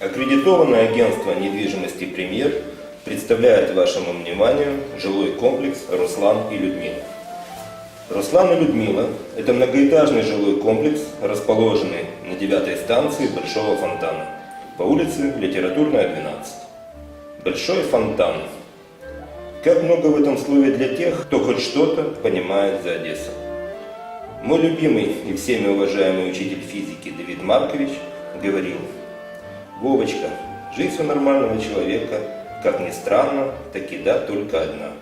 Аккредитованное агентство недвижимости «Премьер» представляет вашему вниманию жилой комплекс «Руслан и Людмила». Руслан и Людмила – это многоэтажный жилой комплекс, расположенный на девятой станции Большого фонтана по улице Литературная, 12. Большой фонтан. Как много в этом слове для тех, кто хоть что-то понимает за Одессу. Мой любимый и всеми уважаемый учитель физики Давид Маркович говорил, «Вовочка, жизнь у нормального человека, как ни странно, таки да только одна.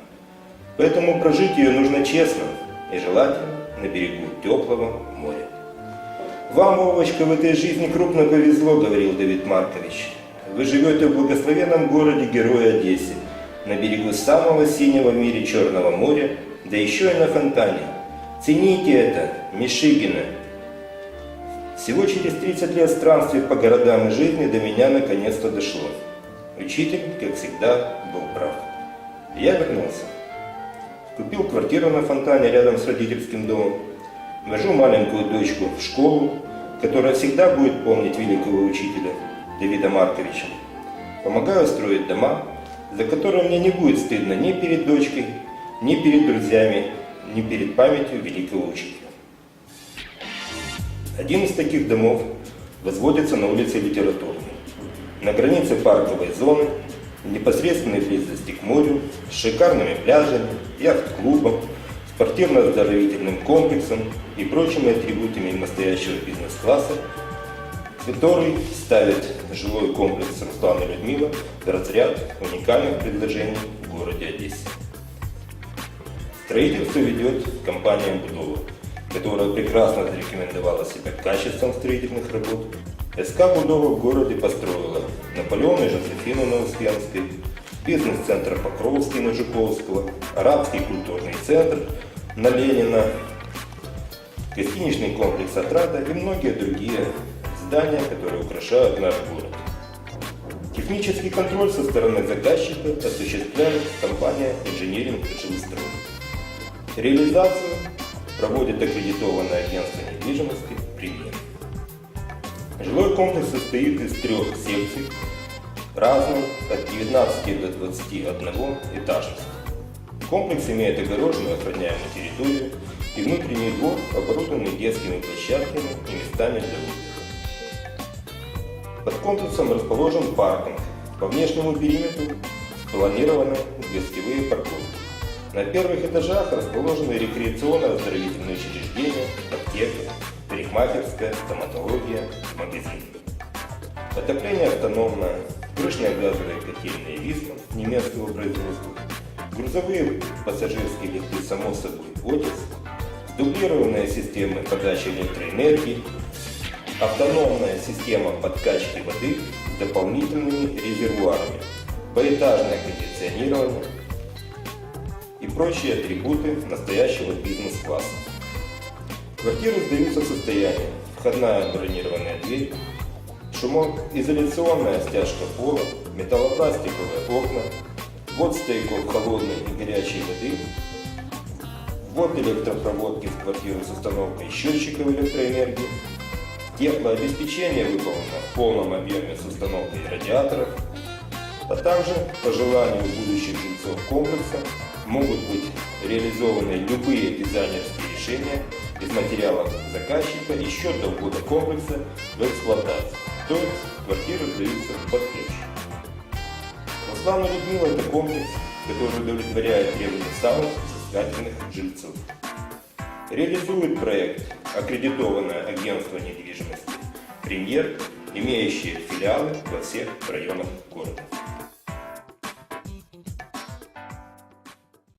Поэтому прожить ее нужно честно и желательно на берегу теплого моря». Вам, Вовочка, в этой жизни крупно повезло, говорил Давид Маркович. Вы живете в благословенном городе Героя Одессе, на берегу самого синего в мире Черного моря, да еще и на фонтане. Цените это, Мишигина. Всего через 30 лет странствий по городам и жизни до меня наконец-то дошло. Учитель, как всегда, был прав. Я вернулся. Купил квартиру на фонтане рядом с родительским домом. Вожу маленькую дочку в школу, которая всегда будет помнить великого учителя Давида Марковича. Помогаю строить дома, за которые мне не будет стыдно ни перед дочкой, ни перед друзьями, ни перед памятью великого учителя. Один из таких домов возводится на улице Литературной, на границе парковой зоны, в непосредственной близости к морю, с шикарными пляжами, яхт-клубом, спортивно-оздоровительным комплексом и прочими атрибутами настоящего бизнес-класса, который ставит жилой комплекс Руслана Людмила в разряд уникальных предложений в городе Одессе. Строительство ведет компания «Будова», которая прекрасно зарекомендовала себя качеством строительных работ. СК «Будова» в городе построила Наполеона и Жозефину на Успенской, бизнес-центр Покровский на Жуковского, арабский культурный центр на Ленина, гостиничный комплекс «Отрада» и многие другие здания, которые украшают наш город. Технический контроль со стороны заказчика осуществляет компания «Инженеринг Жилстрой». Реализацию проводит аккредитованное агентство недвижимости «Премьер». Жилой комплекс состоит из трех секций, разных от 19 до 21 этажностей. Комплекс имеет огороженную охраняемую территорию и внутренний двор, оборудованный детскими площадками и местами для отдыха. Под комплексом расположен паркинг. По внешнему периметру спланированы гостевые парковки. На первых этажах расположены рекреационно-оздоровительные учреждения, аптека, парикмахерская, стоматология, магазин. Отопление автономное, крышные газовые котельные «Висма» немецкого производства, грузовые пассажирские лифты «Само собой» «Отис», дублированная система подачи электроэнергии, автономная система подкачки воды с дополнительными резервуарами, поэтажное кондиционирование и прочие атрибуты настоящего бизнес-класса. Квартиры сдаются в состоянии входная бронированная дверь, шумоизоляционная стяжка пола, металлопластиковые окна, ввод стояков холодной и горячей воды, ввод электропроводки в квартиру с установкой счетчиков электроэнергии, теплообеспечение выполнено в полном объеме с установкой радиаторов, а также по желанию будущих жильцов комплекса могут быть реализованы любые дизайнерские решения из материалов заказчика еще до ввода комплекса в эксплуатацию, то есть квартиры сдаются под ключ. Руслан и Людмила – это комплекс, который удовлетворяет требования самых взыскательных жильцов. Реализует проект аккредитованное агентство недвижимости «Премьер», имеющее филиалы во всех районах города.